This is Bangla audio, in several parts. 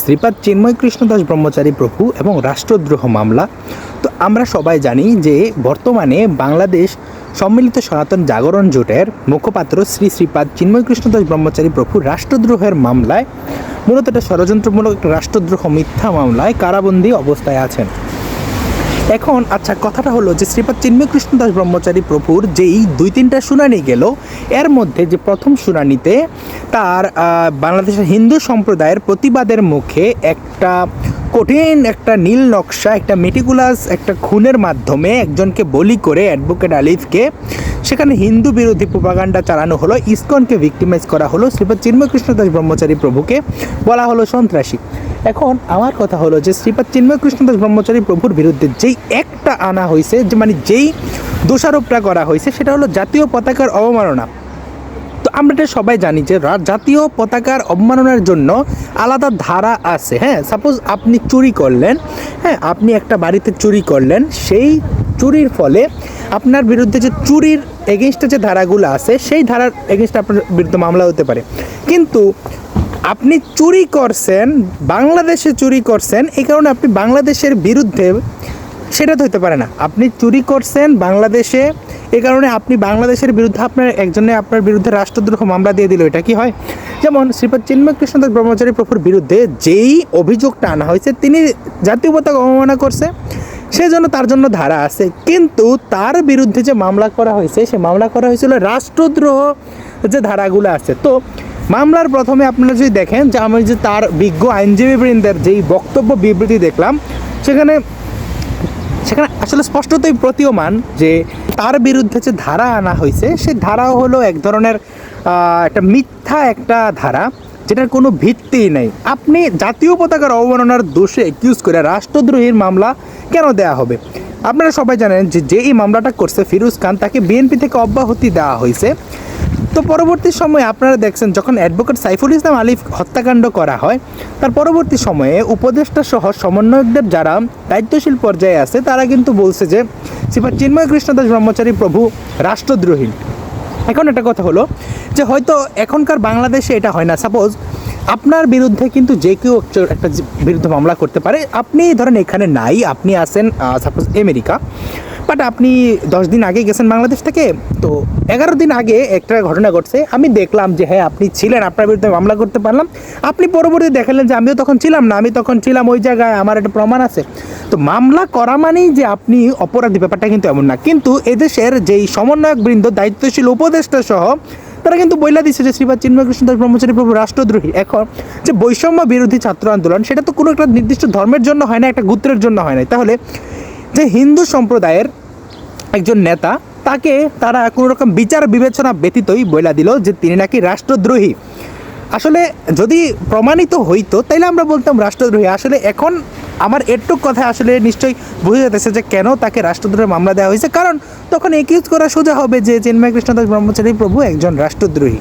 শ্রীপাদ চিন্ময় কৃষ্ণদাস ব্রহ্মচারী প্রভু এবং রাষ্ট্রদ্রোহ মামলা। তো আমরা সবাই জানি যে বর্তমানে বাংলাদেশ সম্মিলিত সনাতন জাগরণ জোটের মুখপাত্র শ্রী শ্রীপাদ চিন্ময় কৃষ্ণদাস ব্রহ্মচারী প্রভু রাষ্ট্রদ্রোহের মামলায়, মূলত এটা ষড়যন্ত্রমূলক রাষ্ট্রদ্রোহ মিথ্যা মামলায় কারাবন্দী অবস্থায় আছেন। এখন আচ্ছা কথাটা হলো যে শ্রীপাদ চিন্ময় কৃষ্ণ দাস ব্রহ্মচারী প্রভুর যেই দুই তিনটা শুনানি গেল, এর মধ্যে যে প্রথম শুনানিতে তার বাংলাদেশের হিন্দু সম্প্রদায়ের প্রতিবাদের মুখে একটা কঠিন একটা নীল নকশা, একটা মেটিকুলাস একটা খুনের মাধ্যমে একজনকে বলি করে অ্যাডভোকেট আলিফকে, সেখানে হিন্দু বিরোধী প্রপাগান্ডা চালানো হলো, ইসকনকে ভিক্টিমাইজ করা হলো, শ্রীপাদ চিন্ময় কৃষ্ণ দাস ব্রহ্মচারী প্রভুকে বলা হলো সন্ত্রাসী। এখন আমার কথা হলো যে শ্রীপাদ চিন্ময় কৃষ্ণদাস ব্রহ্মচারী প্রভুর বিরুদ্ধে যেই একটা আনা হয়েছে যে মানে যেই দোষারোপটা করা হয়েছে সেটা হলো জাতীয় পতাকার অবমাননা। তো আমরা এটা সবাই জানি যে জাতীয় পতাকার অবমাননার জন্য আলাদা ধারা আছে। হ্যাঁ সাপোজ আপনি চুরি করলেন হ্যাঁ আপনি একটা বাড়িতে চুরি করলেন, সেই চুরির ফলে আপনার বিরুদ্ধে যে চুরির এগেনস্টে যে ধারাগুলো আছে, সেই ধারার এগেনস্টে আপনার বিরুদ্ধে মামলা হতে পারে। কিন্তু আপনি চুরি করছেন, বাংলাদেশে চুরি করছেন, এই কারণে আপনি বাংলাদেশের বিরুদ্ধে সেটা তো হতে পারে না। আপনি চুরি করছেন বাংলাদেশে, এই কারণে আপনি বাংলাদেশের বিরুদ্ধে আপনার একজনে আপনার বিরুদ্ধে রাষ্ট্রদ্রোহ মামলা দিয়ে দিল, এটা কি হয়? যেমন শ্রীপদ চিন্ময় ব্রহ্মচারী প্রভুর বিরুদ্ধে যেই অভিযোগটা আনা হয়েছে, তিনি জাতীয় পতাকা অবমাননা করছে, সেজন্য তার জন্য ধারা আছে। কিন্তু তার বিরুদ্ধে যে মামলা করা হয়েছে, সে মামলা করা হয়েছিল রাষ্ট্রদ্রোহ যে ধারাগুলো আছে। তো মামলার প্রথমে আপনারা যদি দেখেন যে আমি যে তার বিজ্ঞ আইনজীবীবৃন্দের যেই বক্তব্য বিবৃতি দেখলাম, সেখানে সেখানে আসলে স্পষ্টতই প্রতীয়মান যে তার বিরুদ্ধে যে ধারা আনা হয়েছে, সে ধারা হলো এক ধরনের একটা মিথ্যা একটা ধারা, যেটার কোনো ভিত্তি নেই। আপনি জাতীয় পতাকার অবমাননার দোষে একিউজ করে রাষ্ট্রদ্রোহীর মামলা কেন দেয়া হবে? আপনারা সবাই জানেন যে যে এই মামলাটা করছে ফিরোজ খান, তাকে বিএনপি থেকে অব্যাহতি দেওয়া হয়েছে। তো পরবর্তী সময়ে আপনারা দেখছেন যখন অ্যাডভোকেট সাইফুল ইসলাম আলিফ হত্যাকাণ্ড করা হয়, তার পরবর্তী সময়ে উপদেষ্টা সহ সমন্বয়কদের যারা দায়িত্বশীল পর্যায়ে আছে, তারা কিন্তু বলছে যে শ্রীপাদ চিন্ময় কৃষ্ণদাস ব্রহ্মচারী প্রভু রাষ্ট্রদ্রোহী। এখন একটা কথা হলো যে, হয়তো এখনকার বাংলাদেশে এটা হয় না। সাপোজ আপনার বিরুদ্ধে কিন্তু যে কেউ একটা বিরুদ্ধে মামলা করতে পারে, আপনি ধরেন এখানে নাই, আপনি আছেন সাপোজ আমেরিকা বাট আপনি দশ দিন আগে গেছেন বাংলাদেশ থেকে, তো এগারো দিন আগে একটা ঘটনা ঘটছে। আমি দেখলাম যে হ্যাঁ আপনি ছিলেন, আপনার বিরুদ্ধে মামলা করতে পারলাম। আপনি পরবর্তী দেখালেন যে, আমিও তখন ছিলাম না, আমি তখন ছিলাম ওই জায়গায়, আমার একটা প্রমাণ আছে। তো মামলা করা মানেই যে, আপনি অপরাধী, ব্যাপারটা কিন্তু এমন না। কিন্তু এদেশের যেই সমন্বয়ক বৃন্দ, দায়িত্বশীল উপদেষ্টা সহ, তারা কিন্তু বইলা দিচ্ছে যে শ্রীপাদ চিন্ময় কৃষ্ণ দাস ব্রহ্মচারী প্রভু রাষ্ট্রদ্রোহী। এখন যে, বৈষম্য বিরোধী ছাত্র আন্দোলন, সেটা তো কোনো একটা নির্দিষ্ট ধর্মের জন্য হয় না, একটা গুত্রের জন্য হয় না তাহলে যে হিন্দু সম্প্রদায়ের একজন নেতা, তাকে তারা কোনো রকম বিচার বিবেচনা ব্যতীতই বইলা দিল যে তিনি নাকি রাষ্ট্রদ্রোহী। আসলে যদি প্রমাণিত হইতো, তাইলে আমরা বলতাম রাষ্ট্রদ্রোহী। আসলে এখন আমার এটুক কথা আসলে নিশ্চয়ই বুঝে যেতেছে যে কেন তাকে রাষ্ট্রদ্রোহের মামলা দেওয়া হয়েছে। কারণ তখন একিউজ করা সোজা হবে যে চিন্ময় কৃষ্ণদাস ব্রহ্মচারী প্রভু একজন রাষ্ট্রদ্রোহী।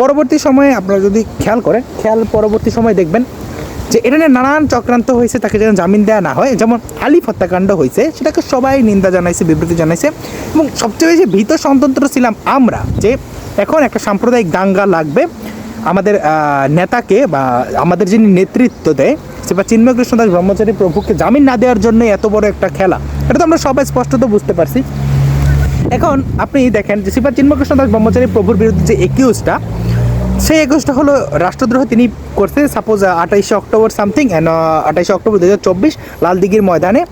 পরবর্তী সময়ে আপনারা যদি খেয়াল করেন, খেয়াল পরবর্তী সময় দেখবেন যে এটা নিয়ে নানান চক্রান্ত হয়েছে, তাকে যেন জামিন দেওয়া না হয়। যেমন আলিফ হত্যাকাণ্ড হয়েছে, সেটাকে সবাই নিন্দা জানাইছে, বিবৃতি জানাইছে। এবং সবচেয়ে বেশি ভীত সন্তন্ত্র ছিলাম আমরা যে এখন একটা সাম্প্রদায়িক দাঙ্গা লাগবে। আমাদের নেতাকে বা আমাদের যিনি নেতৃত্ব দেয়, সে বা চিন্ময় কৃষ্ণদাস ব্রহ্মচারী প্রভুকে জামিন না দেওয়ার জন্য এত বড় একটা খেলা। এটা তো আমরা সবাই স্পষ্টত বুঝতে পারছি। এখন আপনি দেখেন যে শ্রীপাদ চিন্মকৃষ্ণ দাস ব্রহ্মচারী প্রভুর বিরুদ্ধে যে একিউজটা সেই একুশটা হলো রাষ্ট্রদ্রোহ তিনি করছে সাপোজ আঠাইশে অক্টোবর সামথিং অ্যান্ড আঠাইশে অক্টোবর দু হাজার চব্বিশ লালদিঘির ময়দানে।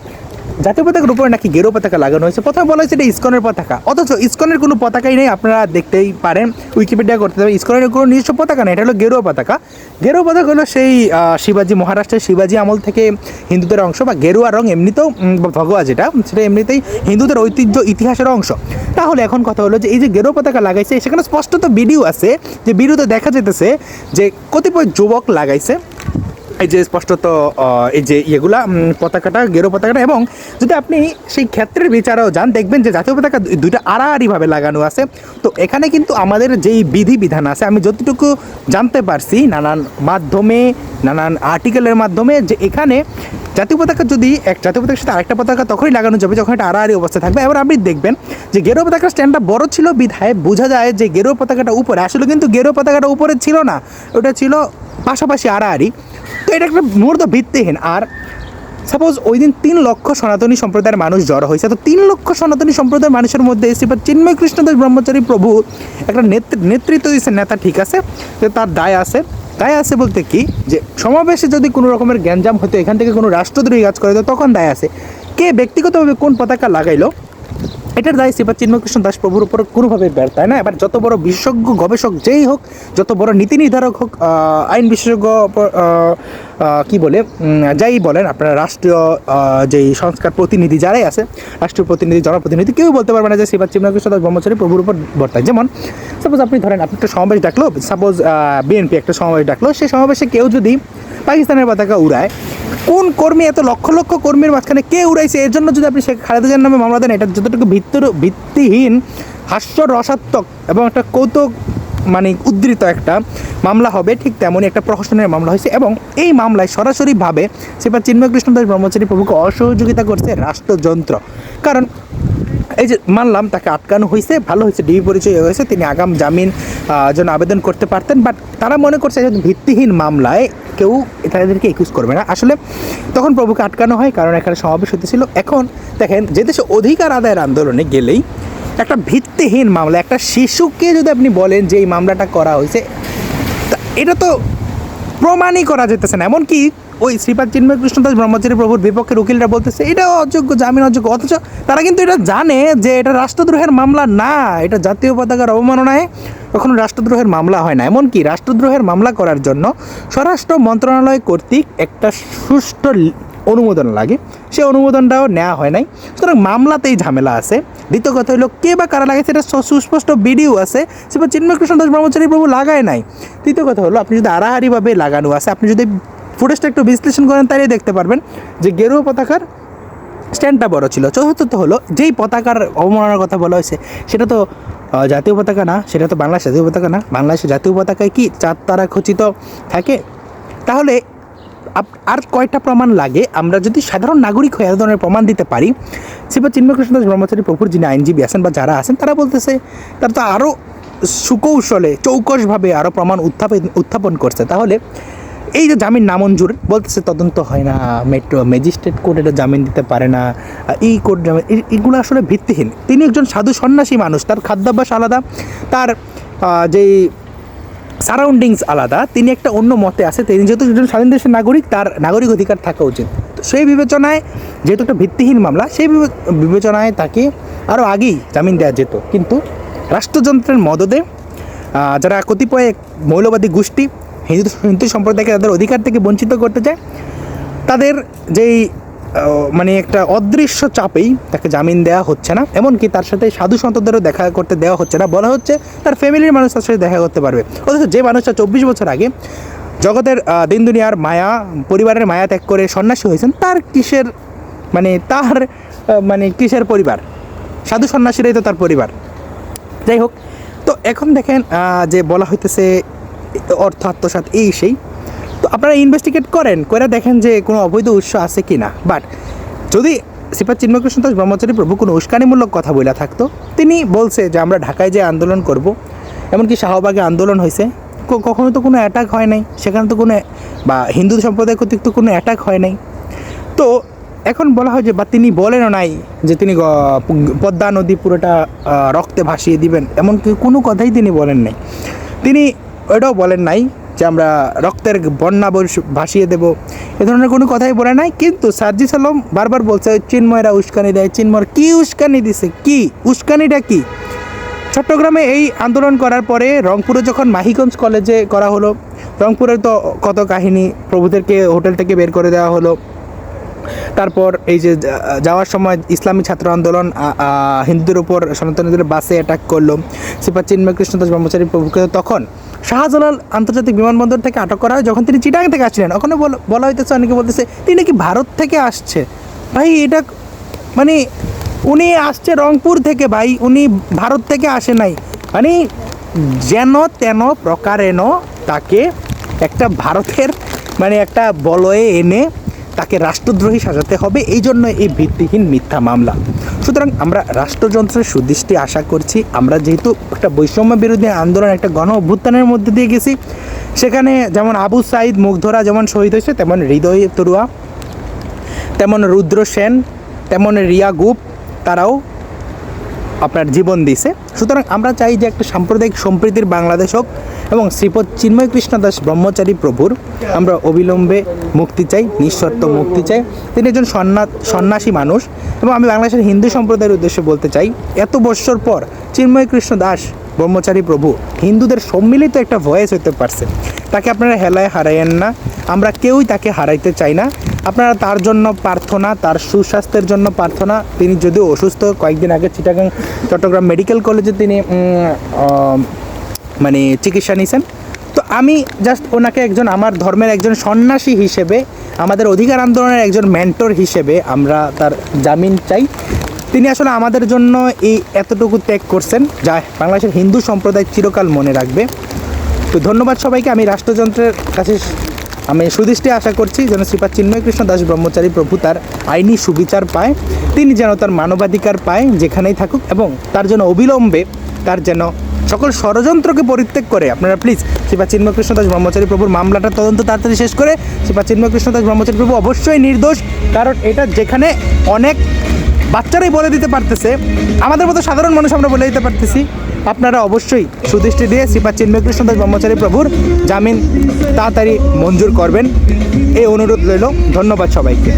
জাতীয় পতাকার উপরে নাকি গেরো পতাকা লাগানো হয়েছে? প্রথমে বলা হয়েছে এটা ইস্কনের পতাকা। অথচ ইস্কনের কোনো পতাকাই নেই, আপনারা দেখতেই পারেন। উইকিপিডিয়া করতে পারেন ইস্কনের কোনো নিজস্ব পতাকা নেই, এটা হলো গেরুয়া পতাকা। গেরুয়া পতাকা হলো সেই শিবাজি মহারাষ্ট্রের শিবাজি আমল থেকে হিন্দুদের অংশ বা গেরুয়া রং এমনিতেও ভগবা যেটা, সেটা এমনিতেই হিন্দুদের ঐতিহ্য ইতিহাসের অংশ। তাহলে এখন কথা হলো যে এই যে গেরো পতাকা লাগাইছে, সেখানে স্পষ্টত ভিডিও আছে যে ভিডিওতে দেখা যেতেছে যে কতিপয় যুবক লাগাইছে। এই যে স্পষ্টত এই যে ইয়েগুলা পতাকাটা, গেরো পতাকাটা, এবং যদি আপনি সেই ক্ষেত্রের বিচারেও যান, দেখবেন যে জাতীয় পতাকা দুইটা আড়াআড়িভাবে লাগানো আছে। তো এখানে কিন্তু আমাদের যেই বিধি বিধান আছে, আমি যতটুকু জানতে পারছি, নানান মাধ্যমে, নানান আর্টিকেলের মাধ্যমে, যে এখানে জাতীয় পতাকা যদি এক, জাতীয় পতাকার সাথে আরেকটা পতাকা তখনই লাগানো যাবে, যখন এটা আড়াআড়ি অবস্থা থাকবে। এবার আপনি দেখবেন যে গেরো পতাকার স্ট্যান্ডটা বড় ছিল বিধায়, বোঝা যায় যে গেরো পতাকাটা উপরে, আসলে কিন্তু গেরো পতাকাটা উপরে ছিল না। ওটা ছিল পাশাপাশি আড়াআড়ি। তো এটা একটা মুহূর্ত ভিত্তিহীন। আর সাপোজ ওই দিন তিন লক্ষ সনাতনী সম্প্রদায়ের মানুষ জড়ো হয়েছে, তো তিন লক্ষ সনাতনী সম্প্রদায়ের মানুষের মধ্যে শ্রীপাদ চিন্ময় কৃষ্ণদাস ব্রহ্মচারী প্রভু একটা নেতৃ- নেতৃত্ব দিয়েছে নেতা ঠিক আছে, যে তার দায় আছে। দায় আছে বলতে কি? যে সমাবেশে যদি কোনো রকমের গ্যাঞ্জাম হতো এখান থেকে কোনো রাষ্ট্রদ্রোহী কাজ করে, তো তখন দায় আছে। কে ব্যক্তিগতভাবে কোন পতাকা লাগাইলো? এটার দায় শ্রীপাদ চিন্ময়কৃষ্ণ দাস প্রভুর উপর কোনোভাবে ব্যর্থ হয় না। এবার যত বড় বিশেষজ্ঞ, গবেষক যেই হোক, যত বড় নীতি নির্ধারক হোক আইন বিশেষজ্ঞ কি বলে যাই বলেন, আপনারা রাষ্ট্রীয় যেই সংস্কার প্রতিনিধি যারাই আছে, রাষ্ট্রীয় প্রতিনিধি, জনপ্রতিনিধি কেউ বলতে পারবে না যে শ্রীপাদ চিন্ময়কৃষ্ণ দাস ব্রহ্মচারী প্রভুর উপর বর্তায় যেমন সাপোজ আপনি ধরেন, আপনি একটা সমাবেশ ডাকলো সাপোজ বিএনপি একটা সমাবেশ ডাকলো, সেই সমাবেশে কেউ যদি পাকিস্তানের পতাকা উড়ায়, কোন কর্মী এত লক্ষ লক্ষ কর্মীর মাঝখানে কে উড়াইছে? এর জন্য যদি আপনি শেখ খালেদা নামে মামলা দেন, এটা যতটুকু ভিত্তর ভিত্তিহীন হাস্য রসাত্মক এবং একটা কৌতুক মানে উদ্ধৃত একটা মামলা হবে, ঠিক তেমনই একটা প্রহসনের মামলা হয়েছে এবং এই মামলায় সরাসরিভাবে সেবার চিন্ময় কৃষ্ণদাস ব্রহ্মচারী প্রভুকে অসহযোগিতা করছে রাষ্ট্রযন্ত্র। কারণ এই যে মানলাম, তাকে আটকানো হয়েছে, ভালো হয়েছে, ডিবি পরিচয় হয়েছে, তিনি আগাম জামিন জন্য আবেদন করতে পারতেন বাট তারা মনে করছে ভিত্তিহীন মামলায় কেউ তাদেরকে একুজ করবে না। আসলে তখন প্রভুকে আটকানো হয়, কারণ এখানে সমাবেশ হতেছিল। এখন দেখেন, যে দেশে অধিকার আদায়ের আন্দোলনে গেলেই একটা ভিত্তিহীন মামলা, একটা শিশুকে যদি আপনি বলেন যে এই মামলাটা করা হয়েছে এটা তো প্রমাণই করা যেতেছে না। এমনকি ওই শ্রীপাদ চিন্ময় কৃষ্ণদাস ব্রহ্মচারী প্রভুর বিপক্ষের উকিলরা বলতেছে, এটা অযোগ্য, জামিন অযোগ্য। অথচ তারা কিন্তু এটা জানে যে এটা রাষ্ট্রদ্রোহের মামলা না, এটা জাতীয় পতাকার অবমাননায় কখনো রাষ্ট্রদ্রোহের মামলা হয় না। এমনকি রাষ্ট্রদ্রোহের মামলা করার জন্য স্বরাষ্ট্র মন্ত্রণালয় কর্তৃক একটা সুষ্ঠু অনুমোদন লাগে। সে অনুমোদনটাও নেওয়া হয় নাই। সুতরাং মামলাতেই ঝামেলা আছে। দ্বিতীয় কথা হলো, কে বা কারা লাগাইছে এটা সু- সুস্পষ্ট ভিডিও আছে। সেবার চিন্ময় কৃষ্ণ দাস ব্রহ্মচারী প্রভু লাগায় নাই। তৃতীয় কথা হলো, আপনি যদি আড়াআড়িভাবে লাগানো আছে, আপনি যদি ফুটেজটা একটু বিশ্লেষণ করেন তাহলে দেখতে পারবেন যে গেরুয়া পতাকার স্ট্যান্ডটা বড় ছিল। চতুর্থত হলো, যেই পতাকার অবমাননার কথা বলা হয়েছে, সেটা তো জাতীয় পতাকা না, সেটা তো বাংলাদেশ জাতীয় পতাকা না। বাংলাদেশের জাতীয় পতাকায় কি চার তারা খচিত থাকে? তাহলে আর কয়টা প্রমাণ লাগে? আমরা যদি সাধারণ নাগরিক হয়ে এত ধরনের প্রমাণ দিতে পারি শ্রীপদ চিন্ময় কৃষ্ণদাস ব্রহ্মচারী প্রভুর যিনি আইনজীবী আছেন বা যারা আছেন, তারা বলতেছে, তারা তো আরও সুকৌশলে চৌকসভাবে আরও প্রমাণ উত্থাপন উত্থাপন করছে। তাহলে এই যে জামিন নামঞ্জুর, বলতেছে তদন্ত হয় না, মেট্রো, ম্যাজিস্ট্রেট কোর্ট এটা জামিন দিতে পারে না এই কোর্ট জামিন এগুলো আসলে ভিত্তিহীন। তিনি একজন সাধু সন্ন্যাসী মানুষ, তার খাদ্যাভ্যাস আলাদা, তার যেই সারাউন্ডিংস আলাদা, তিনি একটা অন্য মতে আছে, তিনি যেহেতু একজন স্বাধীন দেশের নাগরিক, তার নাগরিক অধিকার থাকা উচিত। তো সেই বিবেচনায়, যেহেতু একটা ভিত্তিহীন মামলা, সেই বিবেচনায় তাকে আরও আগেই জামিন দেওয়া যেত। কিন্তু রাষ্ট্রযন্ত্রের মদদে যারা কতিপয় মৌলবাদী গোষ্ঠী, হিন্দু হিন্দু সম্প্রদায়কে তাদের অধিকার থেকে বঞ্চিত করতে চায়, তাদের যেই মানে একটা অদৃশ্য চাপেই তাকে জামিন দেওয়া হচ্ছে না। এমনকি তার সাথে সাধু সন্তদেরও দেখা করতে দেওয়া হচ্ছে না। বলা হচ্ছে তার ফ্যামিলির মানুষ তার সাথে দেখা করতে পারবে। অথচ যে মানুষটা চব্বিশ বছর আগে জগতের দিন দুনিয়ার মায়া, পরিবারের মায়া ত্যাগ করে সন্ন্যাসী হয়েছেন, তার কিসের মানে তার মানে কিসের পরিবার? সাধু সন্ন্যাসীরাই তো তার পরিবার। যাই হোক, তো এখন দেখেন যে বলা হইতেছে অর্থ আত্মসাৎ, এই সেই। তো আপনারা ইনভেস্টিগেট করেন করে দেখেন যে কোনো অবৈধ উৎস আছে কি না বাট যদি শ্রীপাদ চিন্ময়কৃষ্ণ দাস ব্রহ্মচারী প্রভু কোনো উস্কানিমূলক কথা বলে থাকতো, তিনি বলছে যে আমরা ঢাকায় যে আন্দোলন করব, এমনকি শাহবাগে আন্দোলন হয়েছে কখনো তো কোনো অ্যাটাক হয় নাই, সেখানে তো কোনো, বা হিন্দু সম্প্রদায় কর্তৃক তো কোনো অ্যাটাক হয় নাই। তো এখন বলা হয় যে, বা তিনি বলেনও নাই যে তিনি পদ্মা নদী পুরোটা রক্তে ভাসিয়ে দিবেন, এমনকি কোনো কথাই তিনি বলেন নাই। তিনি এটাও বলেন নাই আমরা রক্তের বন্যা ভাসিয়ে দেব। এ ধরনের কোনো কথাই বলে নাই, কিন্তু সার্জি সালম বারবার বলছে, চিন্ময়রা উস্কানি দেয়। চিন্ময়, কি উস্কানি দিছে? কি? উস্কানিটা কি? চট্টগ্রামে এই আন্দোলন করার পরে রংপুরে যখন মাহিগঞ্জ কলেজে করা হলো রংপুরে তো কত কাহিনী, প্রভুদেরকে হোটেল থেকে বের করে দেওয়া হলো। তারপর এই যে যাওয়ার সময় ইসলামী ছাত্র আন্দোলন হিন্দুদের উপর সনাতনীদের বাসে অ্যাটাক করল। সিপা চিন্ময় কৃষ্ণদাস ব্রহ্মচারী প্রভুকে তখন শাহজালাল আন্তর্জাতিক বিমানবন্দর থেকে আটক করা হয় যখন তিনি চিটাং থেকে আসছিলেন। ওখানে বলা হইতেছে, অনেকে বলতেছে, তিনি নাকি ভারত থেকে আসছে? ভাই, এটা মানে উনি আসছে রংপুর থেকে, ভাই, উনি ভারত থেকে আসে নাই। মানে যেন তেন প্রকারেণ তাকে একটা ভারতের মানে একটা বলয়ে এনে তাকে রাষ্ট্রদ্রোহী সাজাতে হবে এই জন্য এই ভিত্তিহীন মিথ্যা মামলা। সুতরাং আমরা রাষ্ট্রযন্ত্রের সুদৃষ্টি আশা করছি। আমরা যেহেতু একটা বৈষম্য বিরোধী আন্দোলন, একটা গণ অভ্যুত্থানের মধ্যে দিয়ে গেছি, সেখানে যেমন আবু সাইদ মুগ্ধরা যেমন শহীদ হয়েছে, তেমন হৃদয় তরুয়া, তেমন রুদ্র সেন, তেমন রিয়া গুপ, তারাও আপনার জীবন দিছে। সুতরাং আমরা চাই যে একটা সাম্প্রদায়িক সম্প্রীতির বাংলাদেশ হোক এবং শ্রীপদ চিন্ময় কৃষ্ণ দাস ব্রহ্মচারী প্রভুর আমরা অবিলম্বে মুক্তি চাই, নিঃশর্ত মুক্তি চাই। তিনি একজন সন্ন্যা সন্ন্যাসী মানুষ এবং আমি বাংলাদেশের হিন্দু সম্প্রদায়ের উদ্দেশ্যে বলতে চাই, এত বৎসর পর চিন্ময় কৃষ্ণ দাস ব্রহ্মচারী প্রভু হিন্দুদের সম্মিলিত একটা ভয়েস হতে পারছে। তাকে আপনারা হেলায় হারাইয়েন না। আমরা কেউই তাকে হারাইতে চাই না। আপনারা তার জন্য প্রার্থনা, তার সুস্বাস্থ্যের জন্য প্রার্থনা। তিনি যদিও অসুস্থ, কয়েকদিন আগে চিটাগাং চট্টগ্রাম মেডিকেল কলেজে তিনি মানে চিকিৎসা নিয়েছেন তো আমি জাস্ট ওনাকে একজন, আমার ধর্মের একজন সন্ন্যাসী হিসেবে, আমাদের অধিকার আন্দোলনের একজন মেন্টর হিসেবে আমরা তার জামিন চাই। তিনি আসলে আমাদের জন্য এই এতটুকু ত্যাগ করছেন, যা বাংলাদেশের হিন্দু সম্প্রদায় চিরকাল মনে রাখবে। তো ধন্যবাদ সবাইকে, আমি রাষ্ট্রযন্ত্রের কাছে আমি সুদৃষ্টি আশা করছি যেন শ্রীপাদ চিন্ময় কৃষ্ণ দাস ব্রহ্মচারী প্রভু তার আইনি সুবিচার পায়, তিনি যেন তার মানবাধিকার পায় যেখানেই থাকুক এবং তার জন্য অবিলম্বে তার যেন সকল ষড়যন্ত্রকে পরিত্যাগ করে। আপনারা প্লিজ শ্রীপাদ চিন্ময় কৃষ্ণ দাস ব্রহ্মচারী প্রভুর মামলাটা তদন্ত তাড়াতাড়ি শেষ করে। শ্রীপাদ চিন্ময় কৃষ্ণ দাস ব্রহ্মচারী প্রভু অবশ্যই নির্দোষ, কারণ এটা যেখানে অনেক বাচ্চারাই বলে দিতে পারতেছে। আমাদের মতো সাধারণ মানুষ আমরা বলে দিতে পারতেছি। আপনারা অবশ্যই সুদৃষ্টি দিয়ে শ্রীপা চিন্ময় কৃষ্ণ দাস ব্রহ্মচারী প্রভুর জামিন তাড়াতাড়ি মঞ্জুর করবেন। এই অনুরোধ রইল। ধন্যবাদ সবাইকে।